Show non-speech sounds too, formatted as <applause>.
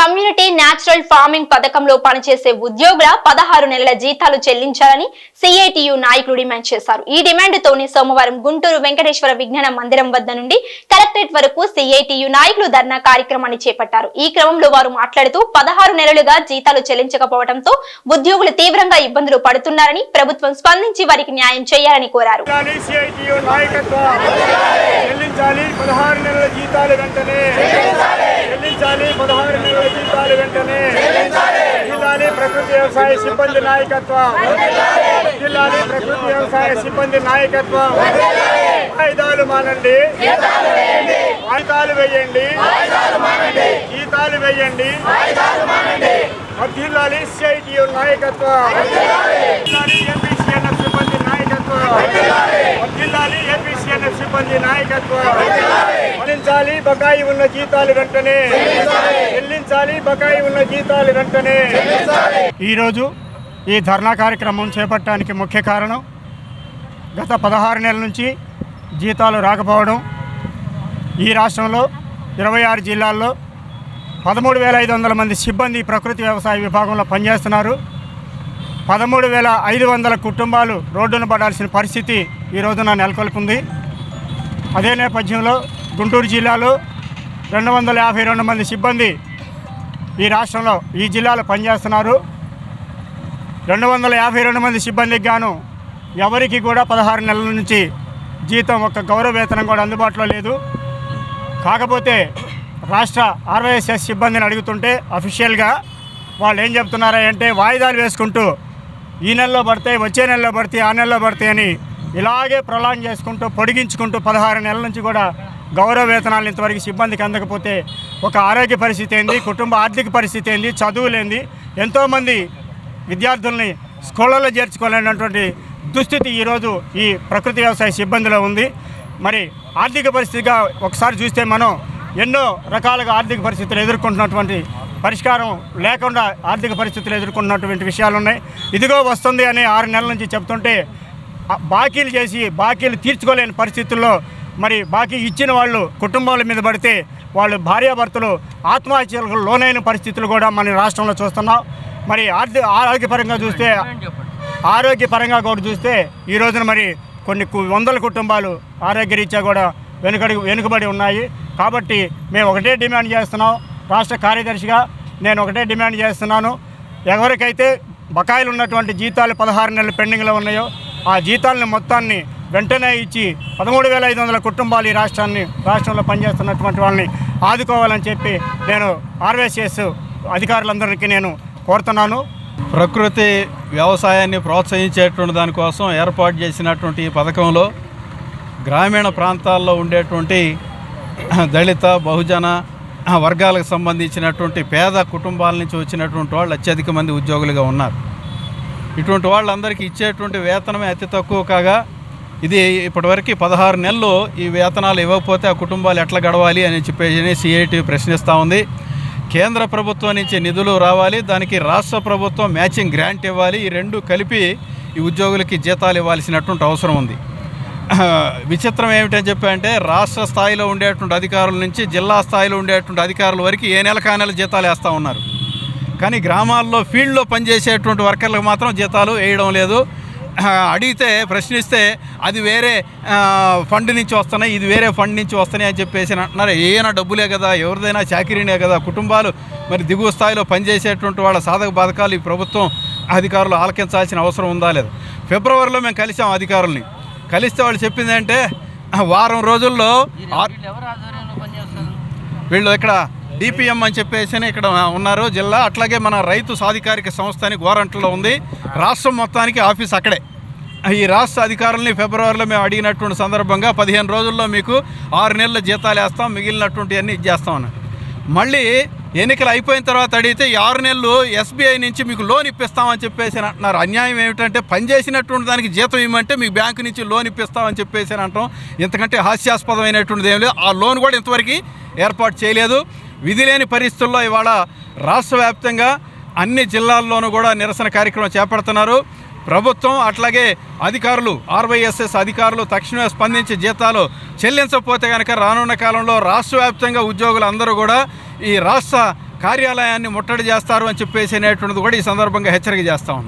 Community natural farming పథకంలో పనిచేసే ఉద్యోగుల పదహారు నెలల జీతాలు చెల్లించాలని సిఐటియు నాయకులు డిమాండ్ చేశారు. ఈ డిమాండ్తోనే సోమవారం గుంటూరు వెంకటేశ్వర విజ్ఞాన మందిరం వద్ద నుండి కలెక్టరేట్ వరకు సిఐటియు నాయకులు ధర్నా కార్యక్రమాన్ని చేపట్టారు. ఈ క్రమంలో వారు మాట్లాడుతూ పదహారు నెలలుగా జీతాలు చెల్లించకపోవడంతో ఉద్యోగులు తీవ్రంగా ఇబ్బందులు పడుతున్నారని ప్రభుత్వం స్పందించి వారికి న్యాయం చేయాలని కోరారు. చెల్లించాలి. పదహారు నెలల జీతాలు వెంటనే వెంటనే జిల్లాని ప్రకృతి వ్యవసాయ సిబ్బంది నాయకత్వం జిల్లాని ప్రకృతి వ్యవసాయ సిబ్బంది నాయకత్వం. వాయిదాలు మానండి. వాయిదాలు వేయండి. జీతాలు వేయండి. వర్ధిల్లాలి సిఐటియు నాయకత్వం. వర్ధిల్లాలి ఏపీసీఎన్ఎఫ్ సిబ్బంది వర్ధిల్లాలి ఏపీసీఎన్ఎఫ్ సిబ్బంది నాయకత్వం. చెల్లించాలి బకాయి ఉన్న జీతాలు వెంటనే. చెల్లించాలి. బకాయి ఉన్న జీతాలు వెంటనే. ఈరోజు ఈ ధర్నా కార్యక్రమం చేపట్టడానికి ముఖ్య కారణం గత పదహారు నెలల నుంచి జీతాలు రాకపోవడం. ఈ రాష్ట్రంలో ఇరవై ఆరు జిల్లాల్లో పదమూడు వేల ఐదు వందల మంది సిబ్బంది ప్రకృతి వ్యవసాయ విభాగంలో పనిచేస్తున్నారు. పదమూడు వేల ఐదు వందల కుటుంబాలు రోడ్డున పడాల్సిన పరిస్థితి ఈ రోజున అదే నేపథ్యంలో గుంటూరు జిల్లాలో రెండు వందల యాభై రెండు మంది సిబ్బంది ఈ రాష్ట్రంలో ఈ జిల్లాలో పనిచేస్తున్నారు. రెండు వందల యాభై రెండు మంది సిబ్బందికి గాను ఎవరికి కూడా పదహారు నెలల నుంచి జీతం ఒక గౌరవ వేతనం కూడా అందుబాటులో లేదు. కాకపోతే రాష్ట్ర ఆర్వైఎస్ఎస్ సిబ్బందిని అడుగుతుంటే అఫీషియల్గా వాళ్ళు ఏం చెప్తున్నారా అంటే వాయిదాలు వేసుకుంటూ ఈ నెలలో పడితే వచ్చే నెలలో పడితే ఆ నెలలో పడితే అని ఇలాగే ప్రొలాంగ్ చేసుకుంటూ పొడిగించుకుంటూ పదహారు నెలల నుంచి కూడా గౌరవ వేతనాలు ఇంతవరకు సిబ్బందికి అందకపోతే ఒక ఆరోగ్య పరిస్థితి ఏంది కుటుంబ ఆర్థిక పరిస్థితి ఏంది చదువులేంది ఎంతోమంది విద్యార్థుల్ని స్కూళ్ళలో చేర్చుకోలేనటువంటి దుస్థితి ఈరోజు ఈ ప్రకృతి వ్యవసాయ సిబ్బందిలో ఉంది. మరి ఆర్థిక పరిస్థితిగా ఒకసారి చూస్తే మనం ఎన్నో రకాలుగా ఆర్థిక పరిస్థితులు ఎదుర్కొంటున్నటువంటి పరిష్కారం లేకుండా ఆర్థిక పరిస్థితులు ఎదుర్కొన్నటువంటి విషయాలు ఉన్నాయి ఇదిగో వస్తుంది అని ఆరు నెలల నుంచి చెప్తుంటే బాకీలు చేసి బాకీలు తీర్చుకోలేని పరిస్థితుల్లో మరి బాకీ ఇచ్చిన వాళ్ళు కుటుంబాల మీద పడితే వాళ్ళు భార్యాభర్తలు ఆత్మహత్యలకు లోనైన పరిస్థితులు కూడా మన రాష్ట్రంలో చూస్తున్నాం. మరి ఆర్థిక ఆరోగ్యపరంగా చూస్తే ఆరోగ్యపరంగా కూడా చూస్తే ఈ రోజున మరి కొన్ని వందల కుటుంబాలు ఆరోగ్యరీత్యా కూడా వెనుకడి వెనుకబడి ఉన్నాయి. కాబట్టి మేము ఒకటే డిమాండ్ చేస్తున్నాం. రాష్ట్ర కార్యదర్శిగా నేను ఒకటే డిమాండ్ చేస్తున్నాను. ఎవరికైతే బకాయిలు ఉన్నటువంటి జీతాలు పదహారు నెలలు పెండింగ్లో ఉన్నాయో ఆ జీతాలను మొత్తాన్ని వెంటనే ఇచ్చి పదమూడు వేల ఐదు వందల కుటుంబాలు ఈ రాష్ట్రాన్ని రాష్ట్రంలో పనిచేస్తున్నటువంటి వాళ్ళని ఆదుకోవాలని చెప్పి నేను ఆర్వైఎస్ఎస్ అధికారులందరికీ నేను కోరుతున్నాను. ప్రకృతి వ్యవసాయాన్ని ప్రోత్సహించేటువంటి దానికోసం ఏర్పాటు చేసినటువంటి ఈ పథకంలో గ్రామీణ ప్రాంతాల్లో ఉండేటువంటి దళిత బహుజన వర్గాలకు సంబంధించినటువంటి పేద కుటుంబాల నుంచి వచ్చినటువంటి వాళ్ళు అత్యధిక మంది ఉద్యోగులుగా ఉన్నారు. ఇటువంటి వాళ్ళందరికీ ఇచ్చేటువంటి వేతనమే అతి తక్కువ కాగా ఇది ఇప్పటివరకు పదహారు నెలలు ఈ వేతనాలు ఇవ్వకపోతే ఆ కుటుంబాలు ఎట్లా గడవాలి అని చెప్పేసి సిఐటి ప్రశ్నిస్తూ ఉంది. కేంద్ర ప్రభుత్వం నుంచి నిధులు రావాలి దానికి రాష్ట్ర ప్రభుత్వం మ్యాచింగ్ గ్రాంట్ ఇవ్వాలి ఈ రెండు కలిపి ఈ ఉద్యోగులకి జీతాలు ఇవ్వాల్సినటువంటి అవసరం ఉంది. <clears throat> విచిత్రం ఏమిటని చెప్పి అంటే రాష్ట్ర స్థాయిలో ఉండేటువంటి అధికారుల నుంచి జిల్లా స్థాయిలో ఉండేటువంటి అధికారుల వరకు ఏ నెల కానెల జీతాలు వేస్తూ ఉన్నారు. కానీ గ్రామాల్లో ఫీల్డ్లో పనిచేసేటువంటి వర్కర్లకు మాత్రం జీతాలు వేయడం లేదు. <clears throat> అడిగితే ప్రశ్నిస్తే అది వేరే ఫండ్ నుంచి వస్తున్నాయి ఇది వేరే ఫండ్ నుంచి వస్తున్నాయి అని చెప్పేసి అంటున్నారు. ఏమైనా డబ్బులే కదా ఎవరిదైనా చాకరీనే కదా. కుటుంబాలు మరి దిగువ స్థాయిలో పనిచేసేటువంటి వాళ్ళ సాధక బాధకాలు ఈ ప్రభుత్వం అధికారులు ఆలకించాల్సిన అవసరం ఉందా లేదు? ఫిబ్రవరిలో మేము కలిసాం అధికారుల్ని. కలిస్తే వాళ్ళు చెప్పింది అంటే వారం రోజుల్లో వీళ్ళు ఇక్కడ డిపిఎం అని చెప్పేసి ఇక్కడ ఉన్నారు జిల్లా. అట్లాగే మన రైతు సాధికారిక సంస్థ అని గోరంట్లో ఉంది. రాష్ట్రం మొత్తానికి ఆఫీస్ అక్కడే. ఈ రాష్ట్ర అధికారుల్ని ఫిబ్రవరిలో మేము అడిగినటువంటి సందర్భంగా పదిహేను రోజుల్లో మీకు ఆరు నెలల జీతాలు వేస్తాం మిగిలినటువంటి అన్ని ఇచ్చేస్తామని మళ్ళీ ఎన్నికలు అయిపోయిన తర్వాత అడిగితే ఆరు నెలలు ఎస్బీఐ నుంచి మీకు లోన్ ఇప్పిస్తామని చెప్పేసి అని అంటున్నారు. అన్యాయం ఏమిటంటే పనిచేసినటువంటి దానికి జీతం ఇవ్వమంటే మీకు బ్యాంకు నుంచి లోన్ ఇప్పిస్తామని చెప్పేసి అని అంటాం. ఇంతకంటే హాస్యాస్పదమైనటువంటిది ఏం లేదు. ఆ లోన్ కూడా ఇంతవరకు ఏర్పాటు చేయలేదు. విధి లేని పరిస్థితుల్లో ఇవాళ రాష్ట్ర వ్యాప్తంగా అన్ని జిల్లాల్లోనూ కూడా నిరసన కార్యక్రమం చేపడుతున్నారు. ప్రభుత్వం అట్లాగే అధికారులు ఆర్వైఎస్ఎస్ అధికారులు తక్షణమే స్పందించి జీతాలు చెల్లించకపోతే కనుక రానున్న కాలంలో రాష్ట్ర వ్యాప్తంగా ఉద్యోగులు అందరూ కూడా ఈ రాష్ట్ర కార్యాలయాన్ని ముట్టడి చేస్తారు అని చెప్పేసి అనేటువంటిది కూడా ఈ సందర్భంగా హెచ్చరిక చేస్తా